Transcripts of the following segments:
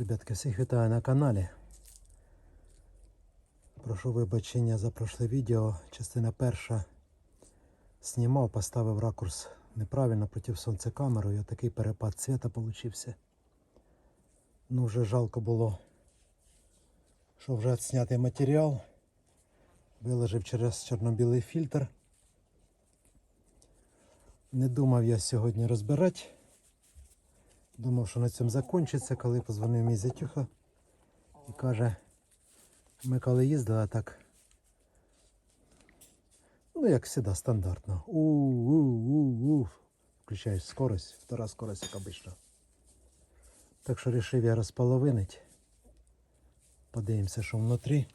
Ребятки, всіх вітаю на каналі. Прошу вибачення за прошле відео. Частина перша знімав, поставив ракурс неправильно проти сонця камеру. І такий перепад світа получився. Ну, вже жалко було, що вже відснятий матеріал. Виложив через чорно-білий фільтр. Не думав я сьогодні розбирати. Думав, що на цьому закінчиться, коли позвонив мій зятюха і каже, ми коли їздили так. Ну, як завжди, стандартно. У-у-у-у. Включаєш скорость, втора скорость, як обично. Так що вирішив я розполовинити. Подивимося, що внутрі.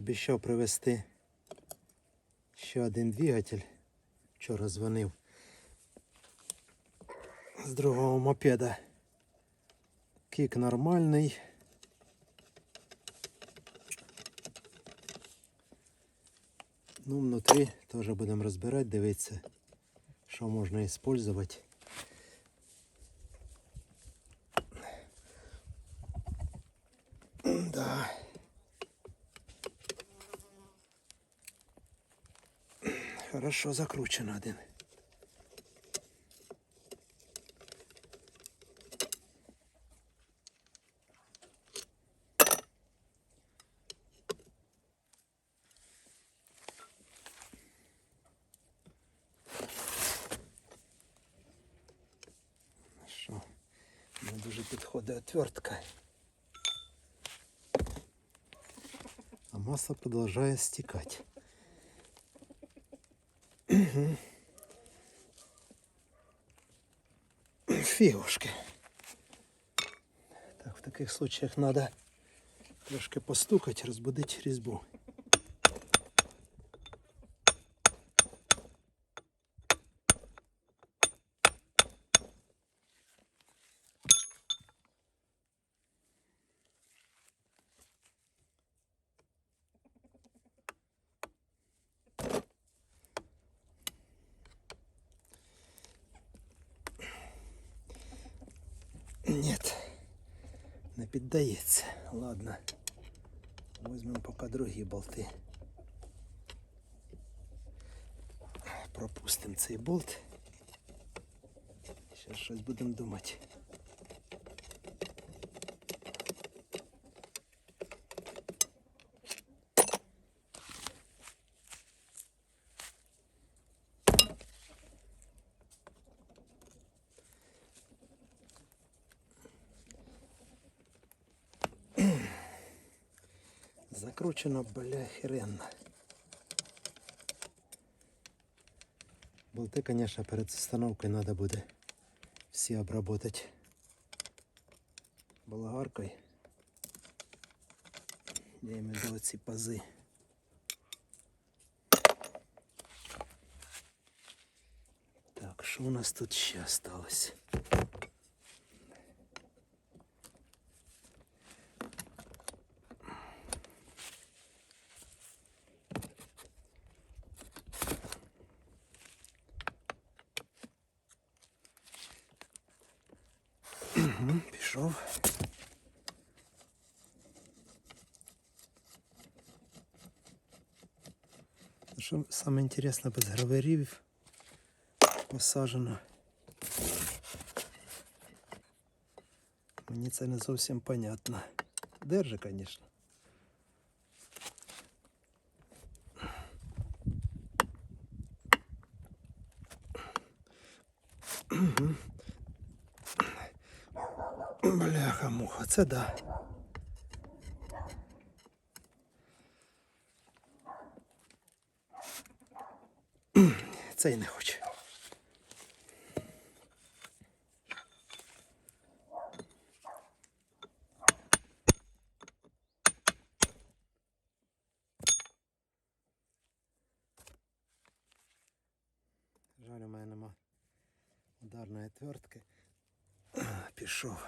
Пообіцяв привезти ще один двигатель. Вчора дзвонив з другого мопеда. Кік нормальний. Ну, внутрі теж будемо розбирати, дивитися, що можна використовувати. Да. Хорошо закручен один. Що? Не дуже підходить отвертка. А масло продовжує стікати. Фігушки. Так, в таких случаях надо трошки постукати, розбудити різьбу. Нет, не піддається. Ладно. Візьмемо поки другі болти. Пропустимо цей болт. Зараз щось будемо думати. Закручено, бля, херенно. Болти, конечно, перед установкой надо буде всі обработать болгаркой. Я имею в виду ці пази. Так, що у нас тут ще осталось? Саме інтересне без граверів посаджено. Мені це не зовсім понятно. Держи, звісно. Бляха муха, це да. Цей не хоче. Жаль, у мене нема ударної твердки. Пішов.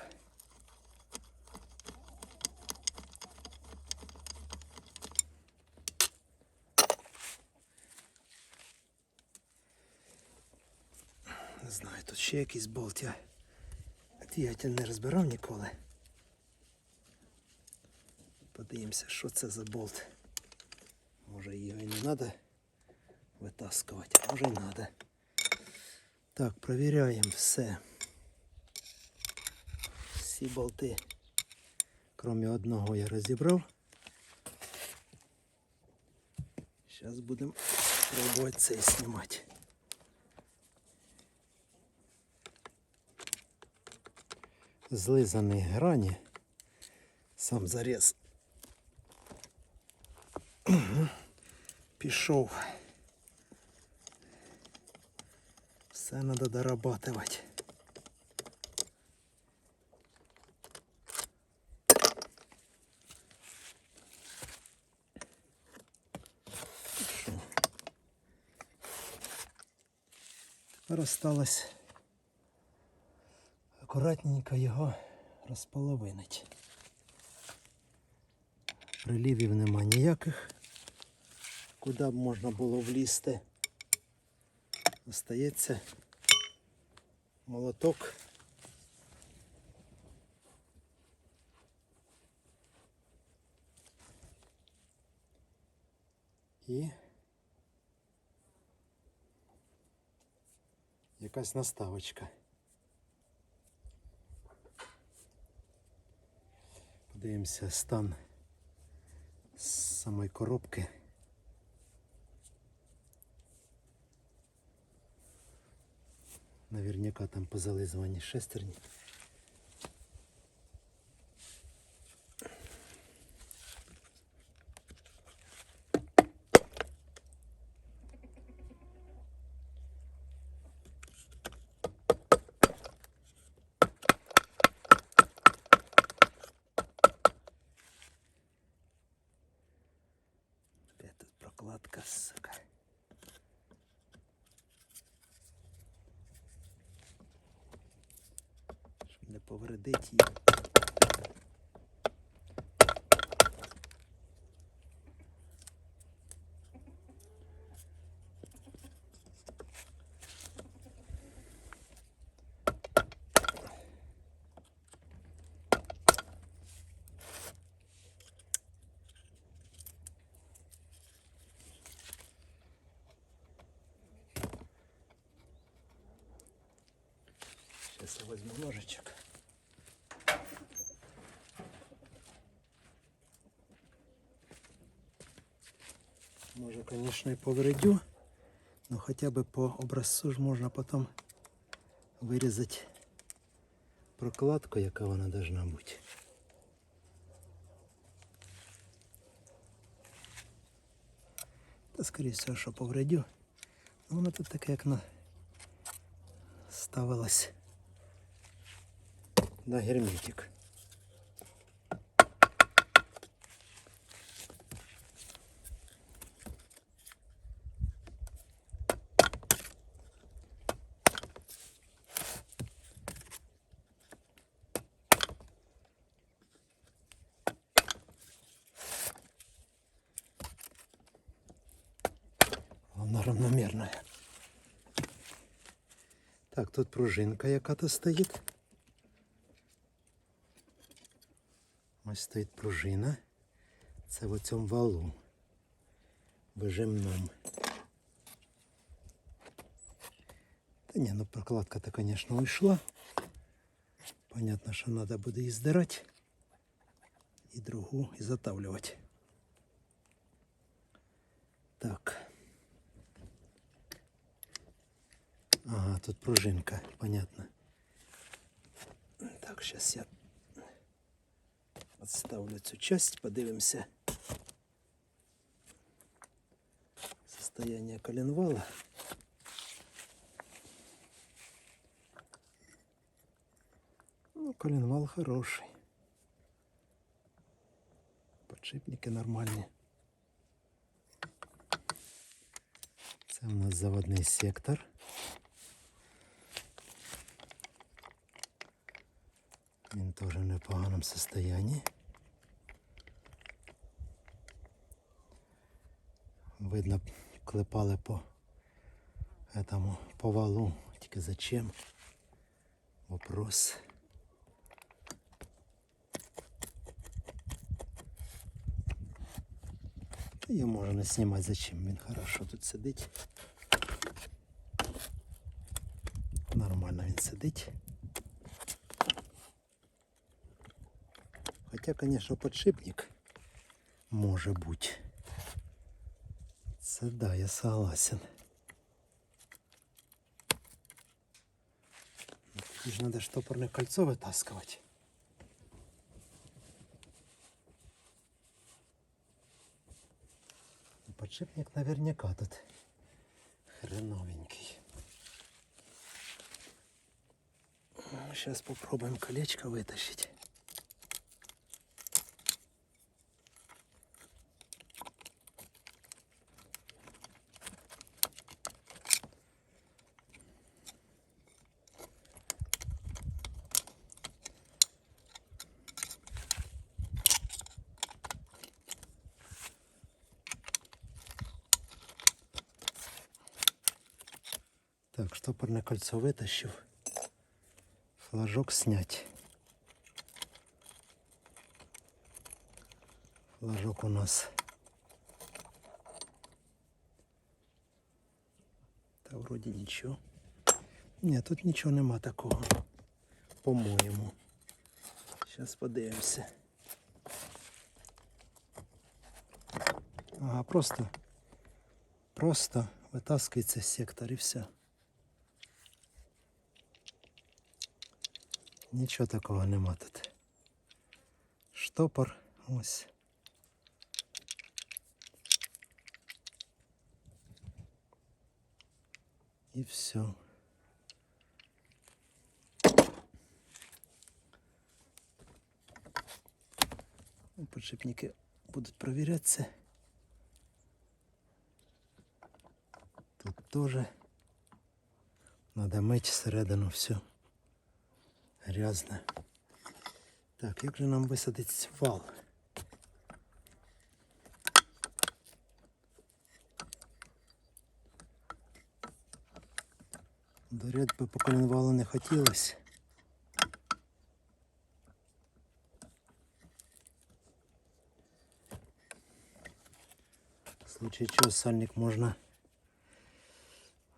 Тут ще якийсь болт. Я діятель не розбирав ніколи. Подивимося, що це за болт. Може його і не треба витаскувати, а може і треба. Так, провіряємо все. Всі болти, крім одного, я розібрав. Зараз будемо пробувати цей знімати. Злизані грані. Сам заріз. Пішов. Все треба дорабатувати. Що? Тепер осталось акуратненько його розполовинить. Прилівів нема ніяких, куди б можна було влізти. Остається молоток. І якась наставочка. Подивимося стан самої коробки. Наверняка там позализувані шестерні. Де тут прокладка, сука? Щоб не повредити її. Сейчас возьму ножичек. Може, конечно, і повредю, но хотя бы по образцу ж можна потом вирізати прокладку, яка вона должна бути. Та, скоріше всього, що повредю. Воно тут таке, як на ставилось на герметик. Вона равномерная. Так, тут пружинка яка-то стоїть. Ось стоїть пружина. Це в цьому валу. Вижимному. Та ні, ну прокладка-то, звісно, уйшла. Понятно, що треба буде її здирати. І другу і затавлювати. Так. Ага, тут пружинка, понятно. Так, сейчас я отставлю цю часть, подивимося. Состояние коленвала. Ну, коленвал хороший. Подшипники нормальні. Це у нас заводний сектор. Тоже в непоганому состоянии. Видно, клепали по этому по валу. Тільки зачем? Вопрос. Її можна не знімати, зачем він хорошо тут сидить. Нормально він сидить. Хоча, конечно, подшипник може бути. Це да, я согласен. Ну, Тоді ж треба штопорне кольцо витаскувати. Подшипник наверняка тут хреновенький. Сейчас попробуем колечко вытащить. Кольцо витащив. Флажок снять. Флажок у нас. Та вроді нічого. Ні, тут нічого нема такого. По-моєму. Зараз подивимося. Ага, просто. Просто витаскується сектор і все. Нічого такого нема тут. Штопор ось. І все. Ну, Подшипники будуть провірятися. Тут теж. Надо мить всередину все грязне. Так, як же нам висадити вал? До ряд би по коленвалу не хотілося. В случае чего сальник можно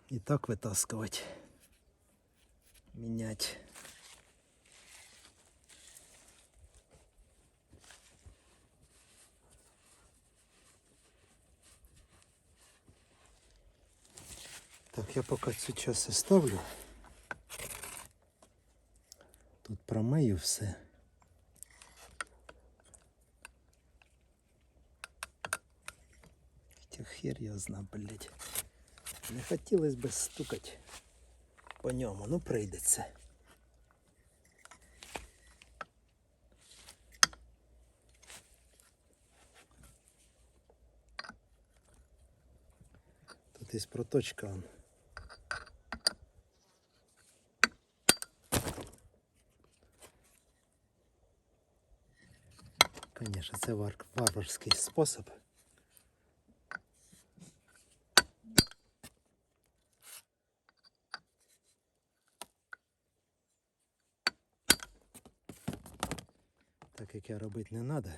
и так вытаскивать, менять. Так, я пока сейчас оставлю. Тут промию все. Хотя хер я знаю, блядь. Не хотілося б стукати по ньому, ну прийдеться. Тут є проточка. Конечно, це вар- варварський спосіб. Так як я робити не треба.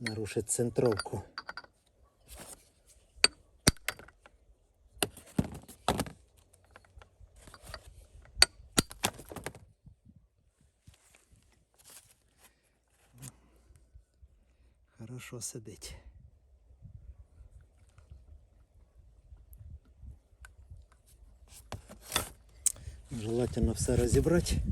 Нарушить центровку. Хорошо сидить. Желательно все розібрати.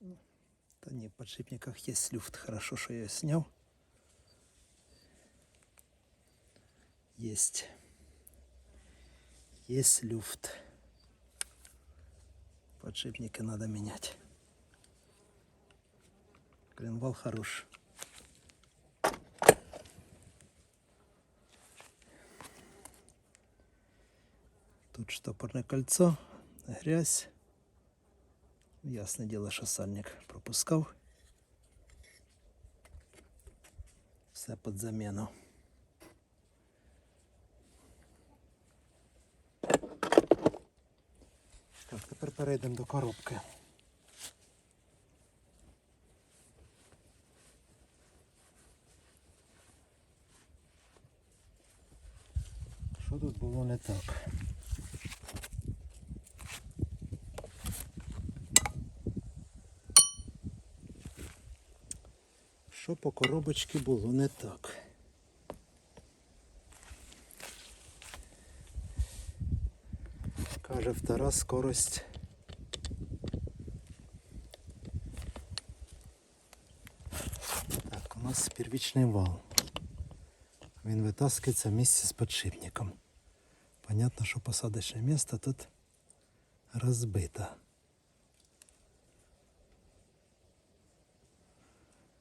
Да не, в подшипниках есть люфт. Хорошо, что я ее Есть. Есть люфт. В Подшипники надо менять. Коленвал хорош. Тут штопорное кольцо, грязь. Ясне діло, що сальник пропускав. Все під заміну. Перейдемо до коробки. Що тут було не так? Що по коробочці було не так? Каже, втора скорость. первічний вал. Він витаскується вместе з подшипником. Понятно, що посадочне місце тут розбито.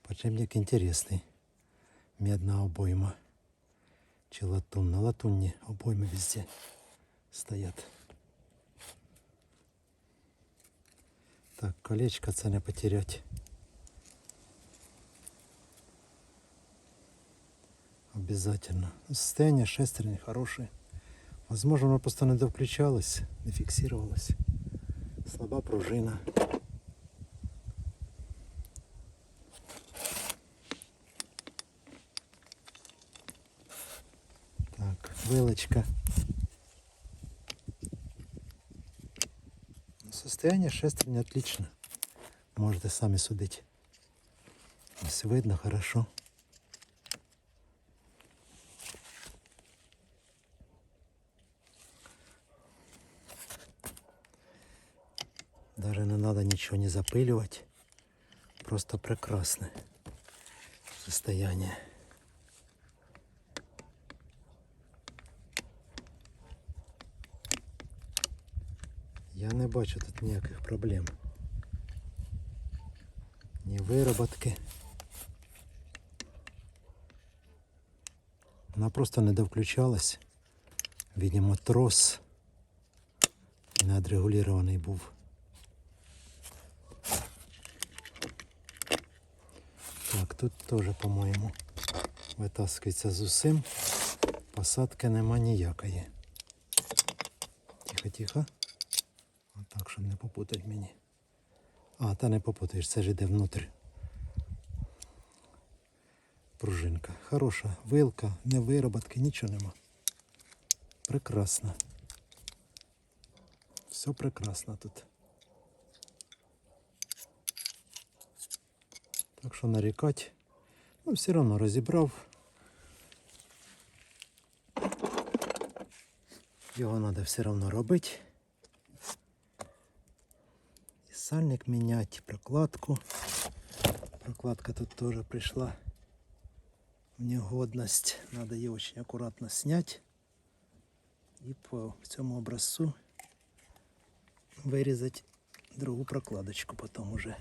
Подшипник интересный. Медная обойма. Чи латунь. На латунні обойми везде стоять. Так, колечко це не потерять. Обязательно. Состояние шестерни хорошее. Возможно, оно просто не довключалось, не фиксировалось. Слаба пружина. Так, вилочка. Ну, Состояние шестерни отлично. Можете сами судить. Все видно хорошо. Даже не надо ничего не запыливать. Просто прекрасное состояние. Я не бачу тут ніяких проблем. Ні вироботки. Вона просто не довключалась. Видимо, трос Неадрегулірований був. Так, тут теж, по-моєму, витаскується з усім. Посадки нема ніякої. Тихо, тихо. Отак, щоб не попутати мені. А, та не попутаєш, це ж іде внутрі. Пружинка. Хороша вилка, не вироботки, нічого нема. Прекрасно. Все прекрасно тут. Так що нарікати. Ну, все одно розібрав. Його треба все одно робити. І сальник міняти, прокладку. Прокладка тут теж прийшла в негодность. Надо її очень акуратно снять. І по цьому образцу вирізати другу прокладочку потім уже.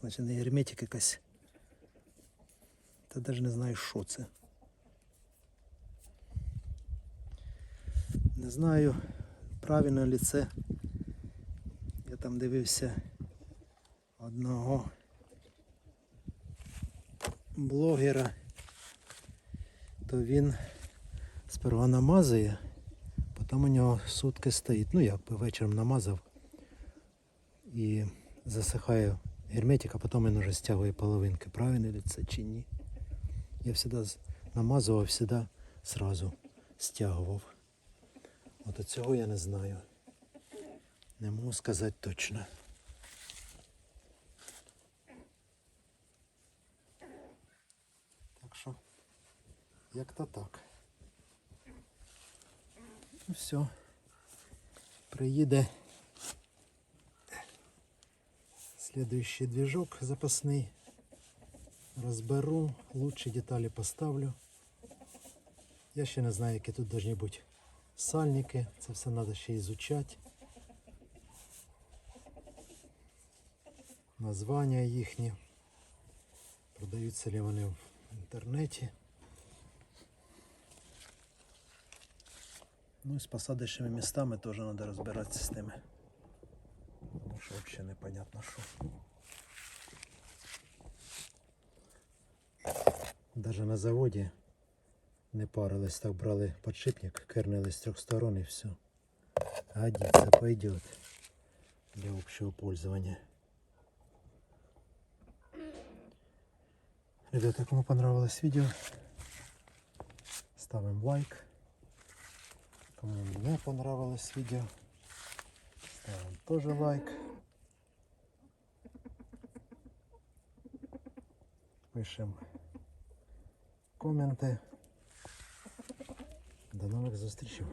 Як наче не герметик якась. Та навіть не знаю, що це. Не знаю, правильно ли це. Я там дивився одного блогера, то він сперва намазує, потім у нього сутки стоїть. Ну як би вечором намазав і засихає герметик, а потім він уже стягує половинки. Правильно ли це чи ні? Я завжди намазував, завжди сразу стягував. От цього я не знаю. Не можу сказати точно. Так що, як то так. Ну все. Приїде слідуючий двіжок запасний. Розберу, лучші деталі поставлю. Я ще не знаю, які тут повинні бути сальники. Це все треба ще ізучати. Названня їхні. Продаються ли вони в інтернеті. Ну і з посадочними містами теж треба розбиратися з тими. Тому що взагалі непонятно що. Даже на заводі не парились, так брали подшипник, кернили з трьох сторон і все. Годится, пойдет для общего пользования. Ребята, кому понравилось видео, ставим лайк. Кому не понравилось видео, ставим тоже лайк. Пишем коменти. До нових зустрічей.